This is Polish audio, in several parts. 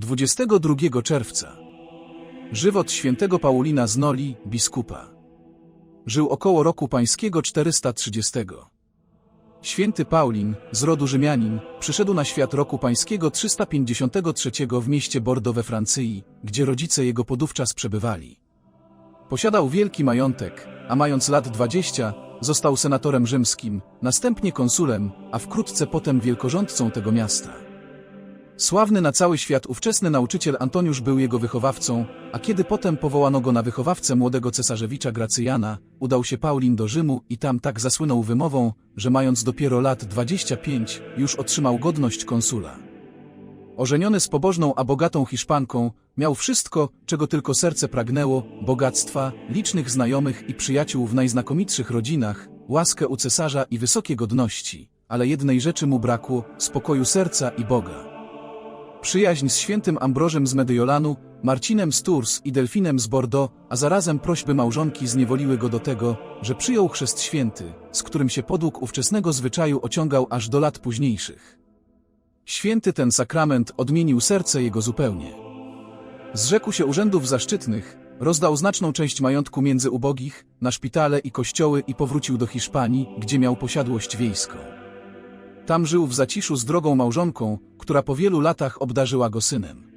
22 czerwca. Żywot świętego Paulina z Noli, biskupa. Żył około roku pańskiego 430. Święty Paulin, z rodu Rzymianin, przyszedł na świat roku pańskiego 353 w mieście Bordeaux we Francji, gdzie rodzice jego podówczas przebywali. Posiadał wielki majątek, a mając lat 20, został senatorem rzymskim, następnie konsulem, a wkrótce potem wielkorządcą tego miasta. Sławny na cały świat ówczesny nauczyciel Antoniusz był jego wychowawcą, a kiedy potem powołano go na wychowawcę młodego cesarzewicza Gracyjana, udał się Paulin do Rzymu i tam tak zasłynął wymową, że mając dopiero lat 25, już otrzymał godność konsula. Ożeniony z pobożną a bogatą Hiszpanką, miał wszystko, czego tylko serce pragnęło, bogactwa, licznych znajomych i przyjaciół w najznakomitszych rodzinach, łaskę u cesarza i wysokie godności, ale jednej rzeczy mu brakło, spokoju serca i Boga. Przyjaźń z świętym Ambrożem z Mediolanu, Marcinem z Tours i Delfinem z Bordeaux, a zarazem prośby małżonki zniewoliły go do tego, że przyjął chrzest święty, z którym się podług ówczesnego zwyczaju ociągał aż do lat późniejszych. Święty ten sakrament odmienił serce jego zupełnie. Zrzekł się urzędów zaszczytnych, rozdał znaczną część majątku między ubogich, na szpitale i kościoły i powrócił do Hiszpanii, gdzie miał posiadłość wiejską. Tam żył w zaciszu z drogą małżonką, która po wielu latach obdarzyła go synem.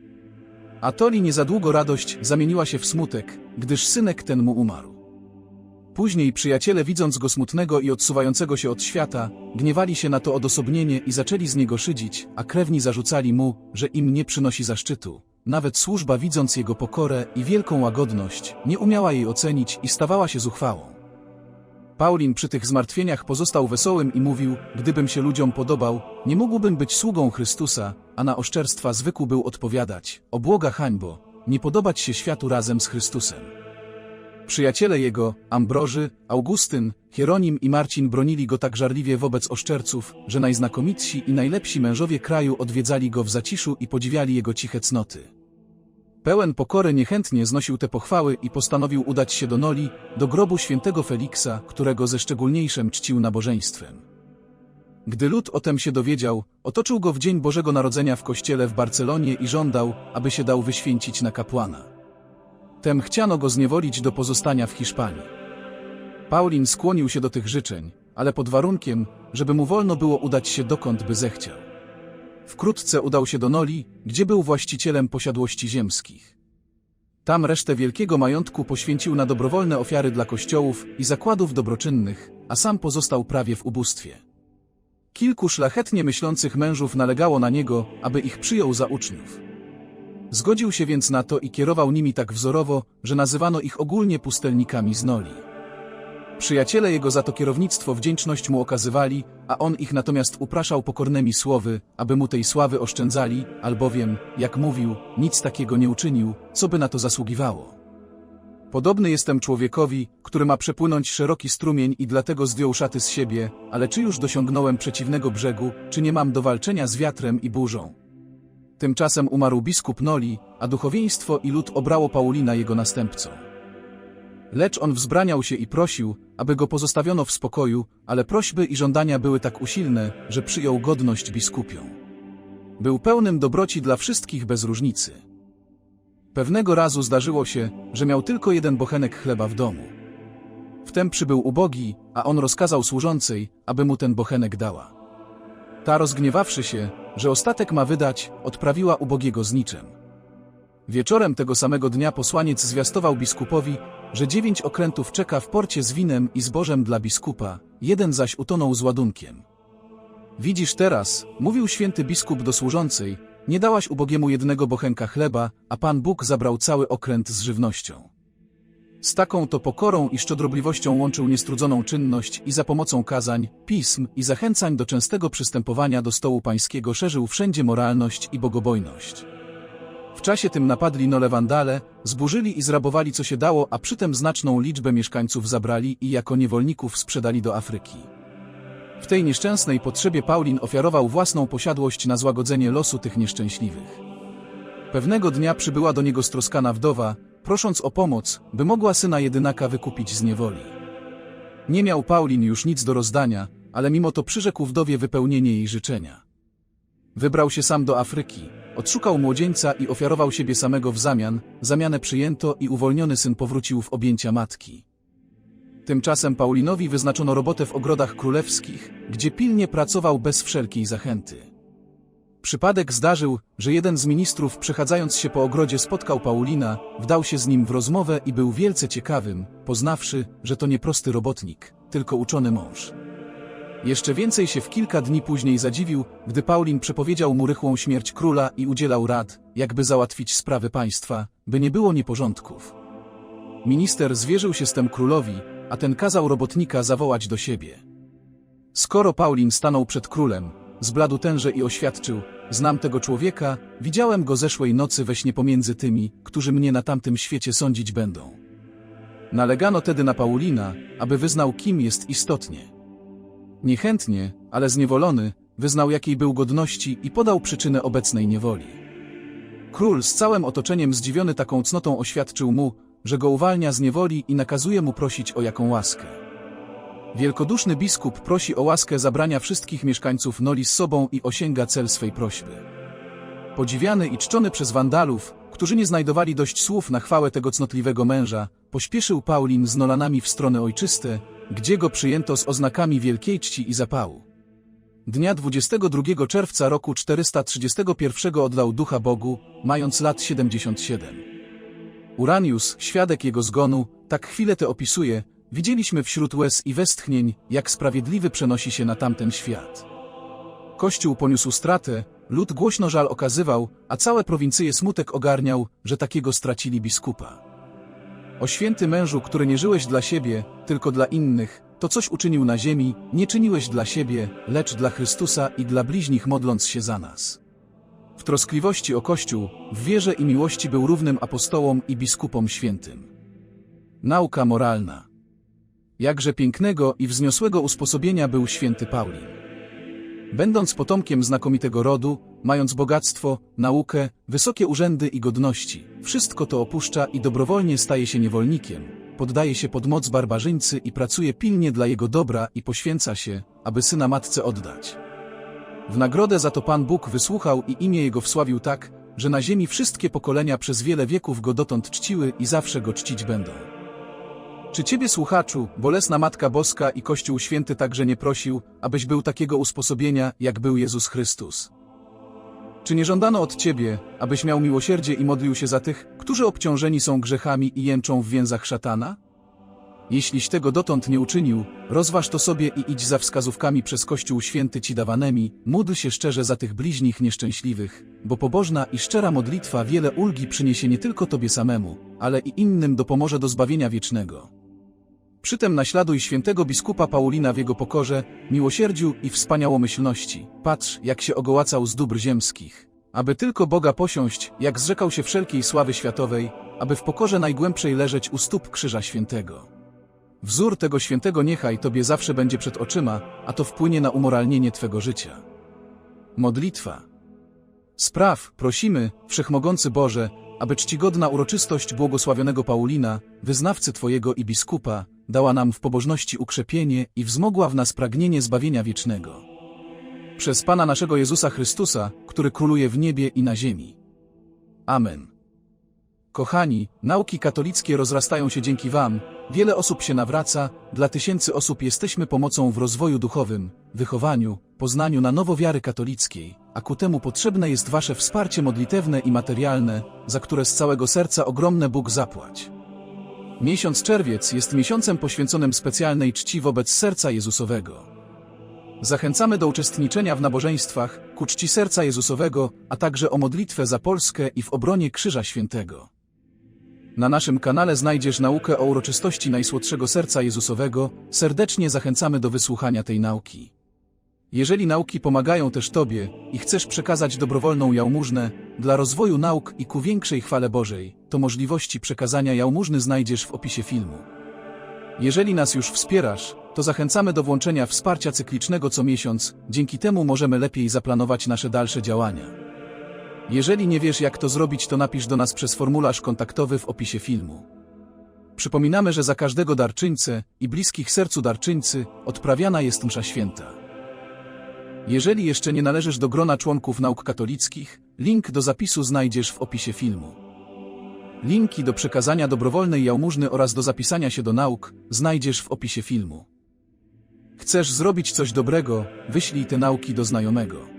Atoli niezadługo radość zamieniła się w smutek, gdyż synek ten mu umarł. Później przyjaciele widząc go smutnego i odsuwającego się od świata, gniewali się na to odosobnienie i zaczęli z niego szydzić, a krewni zarzucali mu, że im nie przynosi zaszczytu. Nawet służba widząc jego pokorę i wielką łagodność, nie umiała jej ocenić i stawała się zuchwałą. Paulin przy tych zmartwieniach pozostał wesołym i mówił, gdybym się ludziom podobał, nie mógłbym być sługą Chrystusa, a na oszczerstwa zwykł był odpowiadać, obłoga hańbo, nie podobać się światu razem z Chrystusem. Przyjaciele jego, Ambroży, Augustyn, Hieronim i Marcin bronili go tak żarliwie wobec oszczerców, że najznakomitsi i najlepsi mężowie kraju odwiedzali go w zaciszu i podziwiali jego ciche cnoty. Pełen pokory niechętnie znosił te pochwały i postanowił udać się do Noli, do grobu świętego Feliksa, którego ze szczególniejszym czcił nabożeństwem. Gdy lud o tem się dowiedział, otoczył go w dzień Bożego Narodzenia w kościele w Barcelonie i żądał, aby się dał wyświęcić na kapłana. Tem chciano go zniewolić do pozostania w Hiszpanii. Paulin skłonił się do tych życzeń, ale pod warunkiem, żeby mu wolno było udać się dokąd by zechciał. Wkrótce udał się do Noli, gdzie był właścicielem posiadłości ziemskich. Tam resztę wielkiego majątku poświęcił na dobrowolne ofiary dla kościołów i zakładów dobroczynnych, a sam pozostał prawie w ubóstwie. Kilku szlachetnie myślących mężów nalegało na niego, aby ich przyjął za uczniów. Zgodził się więc na to i kierował nimi tak wzorowo, że nazywano ich ogólnie pustelnikami z Noli. Przyjaciele jego za to kierownictwo wdzięczność mu okazywali, a on ich natomiast upraszał pokornymi słowy, aby mu tej sławy oszczędzali, albowiem, jak mówił, nic takiego nie uczynił, co by na to zasługiwało. Podobny jestem człowiekowi, który ma przepłynąć szeroki strumień i dlatego zdjął szaty z siebie, ale czy już dosiągnąłem przeciwnego brzegu, czy nie mam do walczenia z wiatrem i burzą? Tymczasem umarł biskup Noli, a duchowieństwo i lud obrało Paulina jego następcą. Lecz on wzbraniał się i prosił, aby go pozostawiono w spokoju, ale prośby i żądania były tak usilne, że przyjął godność biskupią. Był pełnym dobroci dla wszystkich bez różnicy. Pewnego razu zdarzyło się, że miał tylko jeden bochenek chleba w domu. Wtem przybył ubogi, a on rozkazał służącej, aby mu ten bochenek dała. Ta rozgniewawszy się, że ostatek ma wydać, odprawiła ubogiego z niczym. Wieczorem tego samego dnia posłaniec zwiastował biskupowi, że dziewięć okrętów czeka w porcie z winem i zbożem dla biskupa, jeden zaś utonął z ładunkiem. Widzisz teraz, mówił święty biskup do służącej, nie dałaś ubogiemu jednego bochenka chleba, a Pan Bóg zabrał cały okręt z żywnością. Z taką to pokorą i szczodrobliwością łączył niestrudzoną czynność i za pomocą kazań, pism i zachęcań do częstego przystępowania do stołu pańskiego szerzył wszędzie moralność i bogobojność. W czasie tym napadli Nole Wandale, zburzyli i zrabowali co się dało, a przytem znaczną liczbę mieszkańców zabrali i jako niewolników sprzedali do Afryki. W tej nieszczęsnej potrzebie Paulin ofiarował własną posiadłość na złagodzenie losu tych nieszczęśliwych. Pewnego dnia przybyła do niego stroskana wdowa, prosząc o pomoc, by mogła syna jedynaka wykupić z niewoli. Nie miał Paulin już nic do rozdania, ale mimo to przyrzekł wdowie wypełnienie jej życzenia. Wybrał się sam do Afryki, odszukał młodzieńca i ofiarował siebie samego w zamian, zamianę przyjęto i uwolniony syn powrócił w objęcia matki. Tymczasem Paulinowi wyznaczono robotę w ogrodach królewskich, gdzie pilnie pracował bez wszelkiej zachęty. Przypadek zdarzył, że jeden z ministrów przechadzając się po ogrodzie spotkał Paulina, wdał się z nim w rozmowę i był wielce ciekawym, poznawszy, że to nie prosty robotnik, tylko uczony mąż. Jeszcze więcej się w kilka dni później zadziwił, gdy Paulin przepowiedział mu rychłą śmierć króla i udzielał rad, jakby załatwić sprawy państwa, by nie było nieporządków. Minister zwierzył się z tem królowi, a ten kazał robotnika zawołać do siebie. Skoro Paulin stanął przed królem, zbladł tenże i oświadczył, znam tego człowieka, widziałem go zeszłej nocy we śnie pomiędzy tymi, którzy mnie na tamtym świecie sądzić będą. Nalegano tedy na Paulina, aby wyznał kim jest istotnie. Niechętnie, ale zniewolony, wyznał jakiej był godności i podał przyczynę obecnej niewoli. Król z całym otoczeniem zdziwiony taką cnotą oświadczył mu, że go uwalnia z niewoli i nakazuje mu prosić o jaką łaskę. Wielkoduszny biskup prosi o łaskę zabrania wszystkich mieszkańców Noli z sobą i osięga cel swej prośby. Podziwiany i czczony przez wandalów, którzy nie znajdowali dość słów na chwałę tego cnotliwego męża, pośpieszył Paulin z Nolanami w strony ojczyste, gdzie go przyjęto z oznakami wielkiej czci i zapału. Dnia 22 czerwca roku 431 oddał ducha Bogu, mając lat 77. Uranius, świadek jego zgonu, tak chwilę te opisuje, widzieliśmy wśród łez i westchnień, jak sprawiedliwy przenosi się na tamten świat. Kościół poniósł stratę, lud głośno żal okazywał, a całe prowincje smutek ogarniał, że takiego stracili biskupa. O święty mężu, który nie żyłeś dla siebie, tylko dla innych, to coś uczynił na ziemi, nie czyniłeś dla siebie, lecz dla Chrystusa i dla bliźnich modląc się za nas. W troskliwości o Kościół, w wierze i miłości był równym apostołom i biskupom świętym. Nauka moralna. Jakże pięknego i wzniosłego usposobienia był święty Paulin. Będąc potomkiem znakomitego rodu, mając bogactwo, naukę, wysokie urzędy i godności, wszystko to opuszcza i dobrowolnie staje się niewolnikiem, poddaje się pod moc barbarzyńcy i pracuje pilnie dla jego dobra i poświęca się, aby syna matce oddać. W nagrodę za to Pan Bóg wysłuchał i imię Jego wsławił tak, że na ziemi wszystkie pokolenia przez wiele wieków Go dotąd czciły i zawsze Go czcić będą. Czy Ciebie, słuchaczu, bolesna Matka Boska i Kościół Święty także nie prosił, abyś był takiego usposobienia, jak był Jezus Chrystus? Czy nie żądano od Ciebie, abyś miał miłosierdzie i modlił się za tych, którzy obciążeni są grzechami i jęczą w więzach szatana? Jeśliś tego dotąd nie uczynił, rozważ to sobie i idź za wskazówkami przez Kościół Święty Ci dawanemi, módl się szczerze za tych bliźnich nieszczęśliwych, bo pobożna i szczera modlitwa wiele ulgi przyniesie nie tylko Tobie samemu, ale i innym dopomoże do zbawienia wiecznego. Przytem naśladuj świętego biskupa Paulina w jego pokorze, miłosierdziu i wspaniałomyślności. Patrz, jak się ogołacał z dóbr ziemskich. Aby tylko Boga posiąść, jak zrzekał się wszelkiej sławy światowej, aby w pokorze najgłębszej leżeć u stóp krzyża świętego. Wzór tego świętego niechaj Tobie zawsze będzie przed oczyma, a to wpłynie na umoralnienie Twego życia. Modlitwa. Spraw, prosimy, Wszechmogący Boże, aby czcigodna uroczystość błogosławionego Paulina, wyznawcy Twojego i biskupa, dała nam w pobożności ukrzepienie i wzmogła w nas pragnienie zbawienia wiecznego. Przez Pana naszego Jezusa Chrystusa, który króluje w niebie i na ziemi. Amen. Kochani, nauki katolickie rozrastają się dzięki Wam, wiele osób się nawraca, dla tysięcy osób jesteśmy pomocą w rozwoju duchowym, wychowaniu, poznaniu na nowo wiary katolickiej, a ku temu potrzebne jest Wasze wsparcie modlitewne i materialne, za które z całego serca ogromne Bóg zapłać. Miesiąc czerwiec jest miesiącem poświęconym specjalnej czci wobec serca Jezusowego. Zachęcamy do uczestniczenia w nabożeństwach ku czci serca Jezusowego, a także o modlitwę za Polskę i w obronie Krzyża Świętego. Na naszym kanale znajdziesz naukę o uroczystości Najsłodszego Serca Jezusowego. Serdecznie zachęcamy do wysłuchania tej nauki. Jeżeli nauki pomagają też Tobie i chcesz przekazać dobrowolną jałmużnę dla rozwoju nauk i ku większej chwale Bożej, to możliwości przekazania jałmużny znajdziesz w opisie filmu. Jeżeli nas już wspierasz, to zachęcamy do włączenia wsparcia cyklicznego co miesiąc, dzięki temu możemy lepiej zaplanować nasze dalsze działania. Jeżeli nie wiesz jak to zrobić, to napisz do nas przez formularz kontaktowy w opisie filmu. Przypominamy, że za każdego darczyńcę i bliskich sercu darczyńcy odprawiana jest msza święta. Jeżeli jeszcze nie należysz do grona członków nauk katolickich, Link do zapisu znajdziesz w opisie filmu. Linki do przekazania dobrowolnej jałmużny oraz do zapisania się do nauk znajdziesz w opisie filmu. Chcesz zrobić coś dobrego? Wyślij te nauki do znajomego.